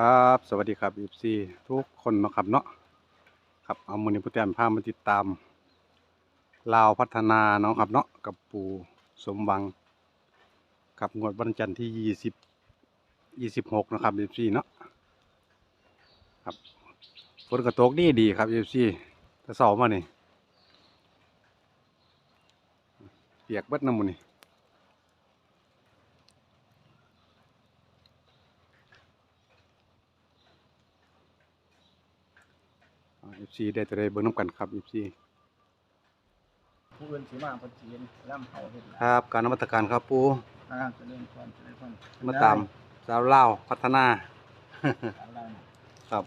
ครับ สวัสดีครับ FC ทุกคนนะครับเนาะครับเอามือนี้ผู้แทนพามาติดตามลาวพัฒนาเนาะครับเนาะกับปู่สมหวังกับงวดวันจันทร์ที่ยี่สิบยี่สิบหกนะครับ FC เนาะครับฝนกระตกดีดีครับ FC แต่เสามานี่เปียกเบิดน้ำมันนี่ เอฟซีได้แต่ได้เบิ่งน้ำกันครับเอฟซีผู้อื่นสิมาเพิ่นสิเห็นล่ำเผาเฮ็ดหลายครับ การนมัตการครับปูอ่าเจริญพรเจริญพรมาตามสาวเล่าวพัฒนาเอาล่ะนี่ครับ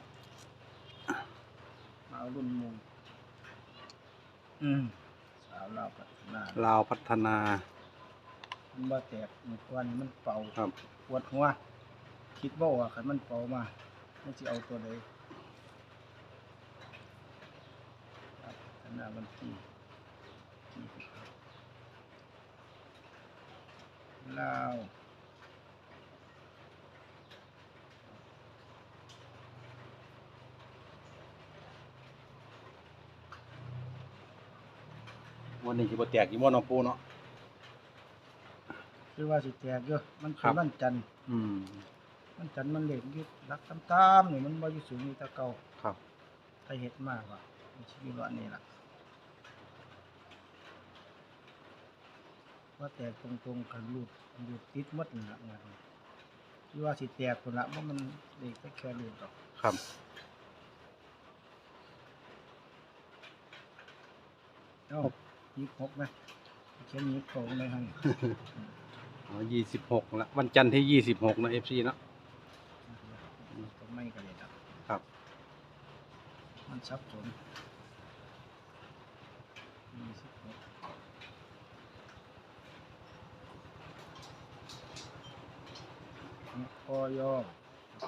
มาเอารุ่นหมูอืมสาวลาวพัฒนาลาวพัฒนามันบ่แตกเมื่อก่อนนี่มันเป่าครับปวดหัวคิดบ่ว่าคันมันเป่ามามันสิเอาตัวใด ครับพัฒนาวันที่ที่สิบหกลาววันนี้คือบ่แตกอีบ่น้องปูเนาะ คือว่าสิแตกเยอะมันครัเป็นบวันจันทร์อืม มันจันทร์มันเหล็กยึดรักตามๆนี่มันบ่อยู่สูงนี่แตะเก่าครับ ถ้าเฮ็ดมากว่ามันสิอยู่รอดนี่ล่ะ ว่าแตกตรงๆกันรูดรูดติดหมดนั่นล่ะงานนี้ที่ว่าสิแตกพุ่นละว่ามันเด็กแค่รูดดอกครับ เอ้ายิกหกไหมเขียนยิกโตเลยหั่นอ๋อยี่สิบหกละวันจันทร์ที่ยี่สิบหกนะเอฟซีเนาะก็ไม่ก็เลยดอกครับ มันสับสนยี่สิบหกเนี่ย พอยอ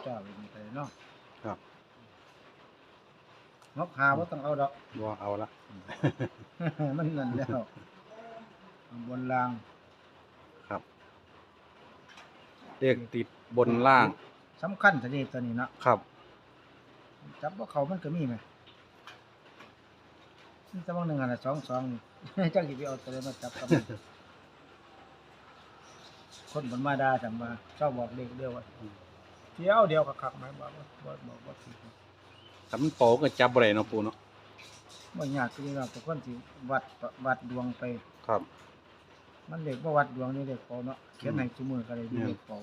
เจ้าเป็นไปเนาะครับงกหาว่าต้องเอาดอก บ่เอาละ มันนั่นแล้วบนรางครับเลขติดบนล่าง สำคัญตัวนี้ตัวนี้เนาะครับ จับว่าเขามันก็มีไหมนี่จะบางหนึ่งอะไรสองสองนี่จังสิไปเอาตัวเลยมาจับกับมัน คนบนมาดาจำมาชอบบอกเลขเดียวว่าเดียวเดียวคักๆไหมบอกว่าบอกบอกว่าผิดถ้ามันโปก็จับบ่ได้เนาะปูเนาะบ่ยากคือเราแต่คนสิวัดวัดดวงไป ครับ มันเลขบ่วัดดวงนี่เลขเปาเนาะเขียนให้ซุมือก็ได้มีอืมเลขเปา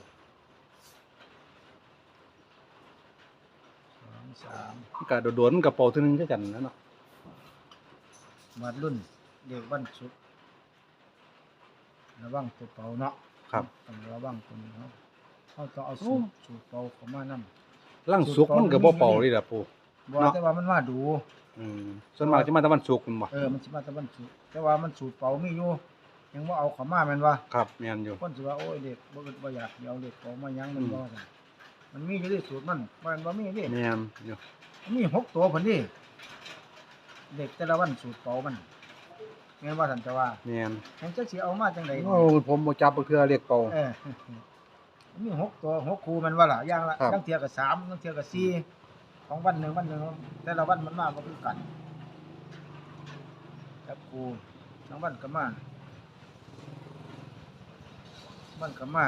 สองสามมันก็โดดๆมันก็เป่าเทีนึงคือกันนะเนาะวัดรุ่นเด็กวันศุกร์ระวังตัวเปาเนาะ ครับ ต้องระวังตัวนี้เนาะเขาต้องเอาสูตรสูตรเปาเข้ามานํล่างสุกมันก็บ่เป่าเลยล่ะปูบ่เนาะ แต่ว่ามันมาดู อืมส่วนมากจะมาตะวันสุกมันบ่เออมันสิมาแต่วันศุกร์แต่ว่ามันสูตรเปามีอยู่ยังบ่เอาเข้ามาแม่นว่าครับแม่นอยู่ คนสิว่าโอ้ยเด็กบ่อึดบ่อยากสิเอาเด็กเปามายังมันอืมบ่กันมันมีอยู่ที่สูตรมันมันบ่มีดิแม่นอยู่มันมีหกตัวพุ่นดิเด็กแต่ละวันสูตรเปามัน แม่นว่าท่านจะว่าแม่นแห่งจักสิเอามาจังได๋โอ้ผมบ่จับบ่เทื่อเรียกเป่า เออมีหกตัวหกคูแมันว่าล่ะอย่างละครับ ตั้งเทียกับสามตั้งเทียกับสี่ของวันหนึ่งวันหนึ่งแต่ละวันมันมาบ่คือกันครับครูทั้งวันก็มาวันก็มา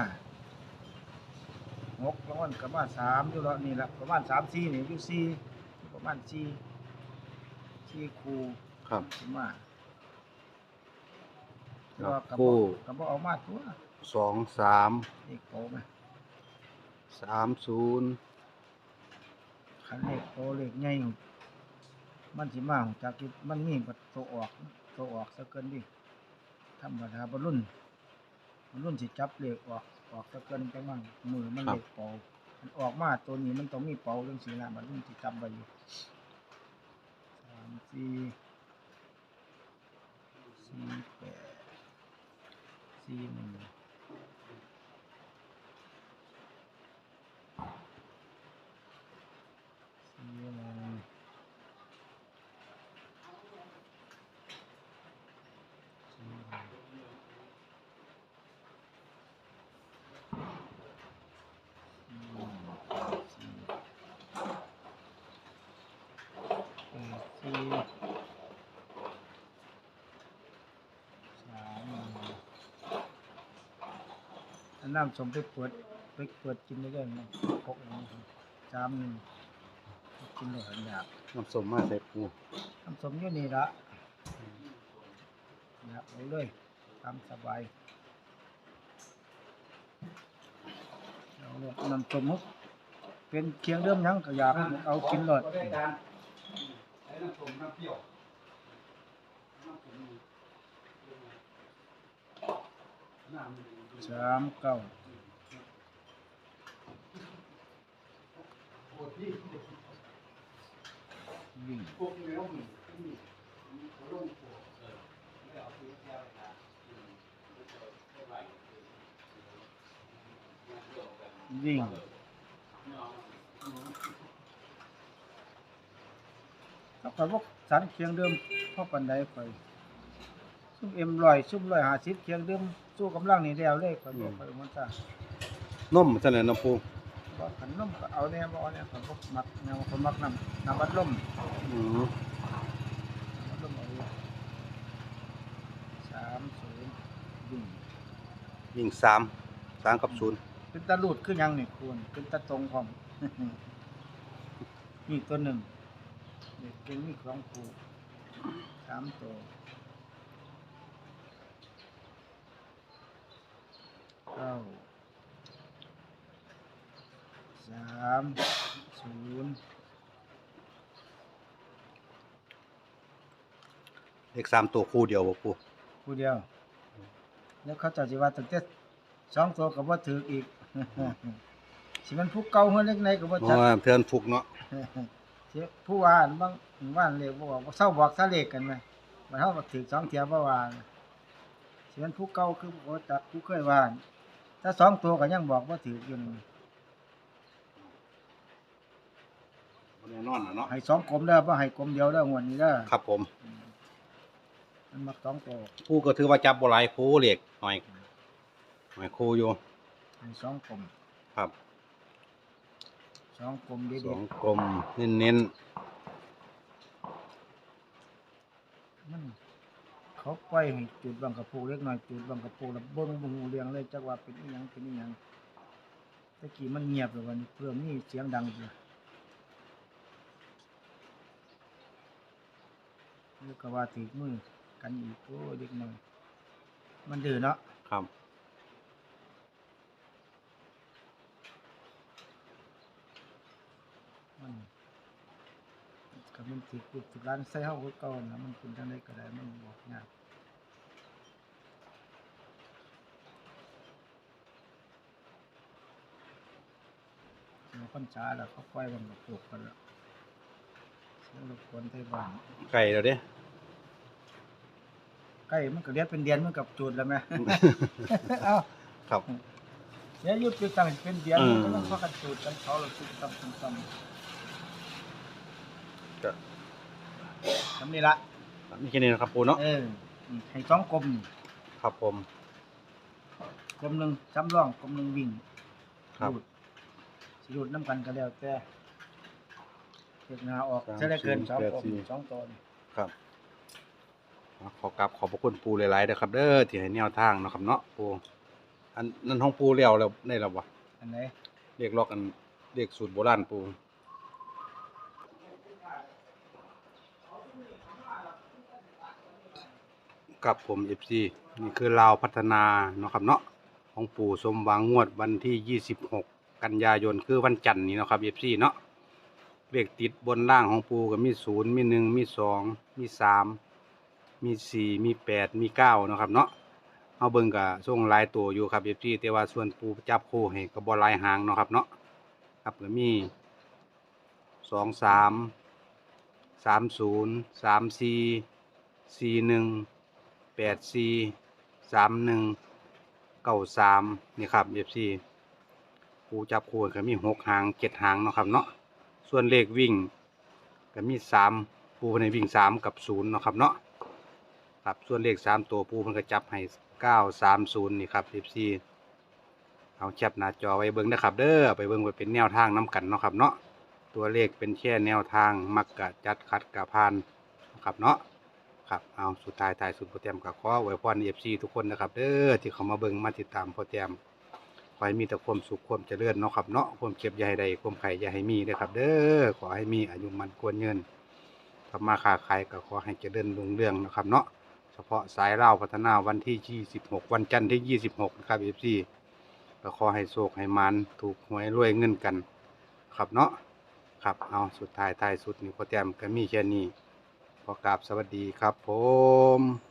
หกรางวัลก็มาสามอยู่แล้วนี่แหละประมาณสามสี่นี่อยู่สี่อยู่ประมาณสี่สี่ครูครับก็มา ครับแต่ว่าก็ครูบ่ก็บ่เอามาตัวสองสามเลขโตไหมสามศูนย์คันเลขโตเลขใหญ่ของมันสิมาของจากที่มันมีบัดโตออกโตออกซะเกินดิธรรมดาบ่รุ่นบ่รุ่นสิจับเลขออกออกซะเกินจังมั่งมือมันเลขเป่ามันออกมาตัวนี้มันต้องมีเป่าจังซี่ล่ะบ่รุ่นสิจับไว้อยู่สามสี่สี่แปด สี่หนึ่งสี่หนึ่งสี่หนึ่งสี่หนึ่งสี่ น้ำสมไปเปิดไปเปิดกินได้เลยมันกกอย่างนี้จามหนึ่งกินได้หันอยากน้ำส้มมาใส่ปูน้ำสมอยู่นี่ละอยากเอาเลยตามสบายเอาเลยน้ำสมมุกเป็นเคียงเดิมหยังก็อยากเอากินเลยน้ำส้มน้ำเปรี้ยว สามเก้าวิ่งวิ่งถ้าข่อยบอกสันเคียงเดิมพ่อปันไดข่อย ซุ่มเอ็มลอยซุ่มลอยหาสิบเคียงเดิมสู้กำลังนี่แล้วเลยข่อยบอกข่อยมันจ้านมจังได๋น้ำปูบ่ขันนมก็เอาแน่บ่เอาแน่ข่อยบ่มักแนวข่อยมักน้ำน้ำบัดลมอืมน้ำบัดลมเอาอยู่สามศูนย์วิ่งยิงสามสามกับศูนย์เป็นตะลูดคือหยังนี่คุณเป็นตะตรงพร้อม นี่ตัวหนึ่งนี่เป็นมีของครูสามตัว ก้าสามศูนย์เลขสามตัวคู่เดียวบ่ปูคู่เดียว แล้วเขาเจะสิว่าตั้งแต่สองตัวก็บ่ถืออีกสิมันผู้เก่าเฮือเล็กในก็บ่เพจัราะกว่าเพื่อนฟุกเนาะสิผู้ว่าอันบางว่านเรียกบ่ว่าบ่เศร้าบอกซะเลขกันไหมมันเฮาก็ถือสองเที่ยบ่ว่าสิมันผู้เก่าคือบ่จักผู้เคยว่า ถ้าสองตัวก็ยังบอกบ่ถืออยู่นี่บ่แน่นอนน่ะเนาะให้สองกลมเด้อบ่ให้กลมเดียวเด้องวดนี้เด้อครับผม มันมักสองตัวปูก็ถือว่าจับบ่หลายคู่เลขหน่อยหน่อยคู่อยู่ให้สองกลมครับสองกลมเด็สดองกลมเน้นๆมัน เขาปล่อยให้จุดบังกระปูเล็กน้อยจุดบังกระปูแล้วเบิ้งบางหูเรียงเลยจักว่าเป็นอีหยังเป็นอีหยังตะกี้มันเงียบเลยวันเพิ่มนี่เสียงดังอยู่ก็ว่าถือมือกันอีกโอ้เด็กน้อยมันดื้อเนาะครับ มัน ก็มันถือกุดถือร้านใส่เฮาคือเก่านะมันเป็นจังไดก็ได้มันบอกยากเราพันษาแล้วเขาปล่อยมันก็ปลูกกันแล้วเสียงรบกวนไทยบ้านไก่แล้วเด้ใกล้มันก็เรียกเป็นเดือนมันกับจุดแล้วไหม เอ้าครับเดี๋ยวหยุดไปตั้งเป็นเดือนอืม มันก็ต้องพากันจุดกันเขาเราจุดตั้งตั้งตั้ง ก็ ทำนี่ละมีแค่นี้นะครับปูเนาะเออนี่ให้สองกลมนี่ครับผมกลมหนึ่งซ้ำร่องกลมหนึ่งวิ่งครับรูดสิรูดน้ำกันก็แล้วแต่เกิดงาออกสามจะได้เกินสี่สองแปดกลมสี่สองตัวนี่ครับขอกราบขอบพระคุณปูหลายๆเด้อครับเด้อที่ให้แนวทางเนาะครับเนาะปูอันนั้นของปูแล้วแล้วได้แล้วบ่อันไหนเรียกล็อกอันเรียกสูตรโบราณปู กับผม FC นี่คือลาวพัฒนาเนาะครับเนาะของปู่สมหวังงวดวันที่ 26 กันยายนคือวันจันทร์นี้เนาะครับ FC เนาะเลขติดบนล่างของปูก็มี0มี1มี2มี3มี4มี8มี9เนาะครับเนาะเอาเบิ่งก็ส่วงลายตัวอยู่ครับ FC แต่ว่าส่วนปูจับคู่ให้ก็บ่หลายหางเนาะครับเนาะครับก็มีสองสามสามศูนย์สามสี่สี่หนึ่ง แปดสี่สามหนึ่งเก้าสามนี่ครับ FC ปูจับคู่ก็มีหกหางเจ็ดหางเนาะครับเนาะส่วนเลขวิ่งก็มีสามปูในวิ่งสามกับศูนย์เนาะครับเนาะครับส่วนเลขสามตัวปูมันก็จับให้เก้าสามศูนย์นี่ครับสิบสี่เอาแคปหน้าจอไว้เบิ่งนะครับเด้อไปเบิ่งไว้เป็นแนวทางน้กันเนาะครับเนาะตัวเลขเป็นแค่แนวทางมักกะจัดคัดกะพานนะครับเนาะ ครับเอาสุดท้ายท้ายสุดโปรแกรมกับขอไว้พรเอฟซีทุกคนนะครับเด้อที่เขามาเบิ่งมาติดตามโปรแกรมขอให้มีแต่ความสุขความเจริญเนาะครับเนาะความเก็บอย่าให้ใดความไข่อย่าให้มีเด้อครับ เด้อขอให้มีอายุมันควรเงินทำมาค้าขายก็ขอให้เจริญรุ่งเรืองนะครับ เนาะเฉพาะสายเล่าพัฒนาวันที่ 26 วันจันทร์ที่ 26นะครับ FC ก็ขอให้โชคให้มันถูกหวยรวยเงินกัน ครับเนาะครับเอาสุดท้ายท้ายสุดนี่พ่อแต้มก็มีแค่นี้ ขอกราบสวัสดีครับผม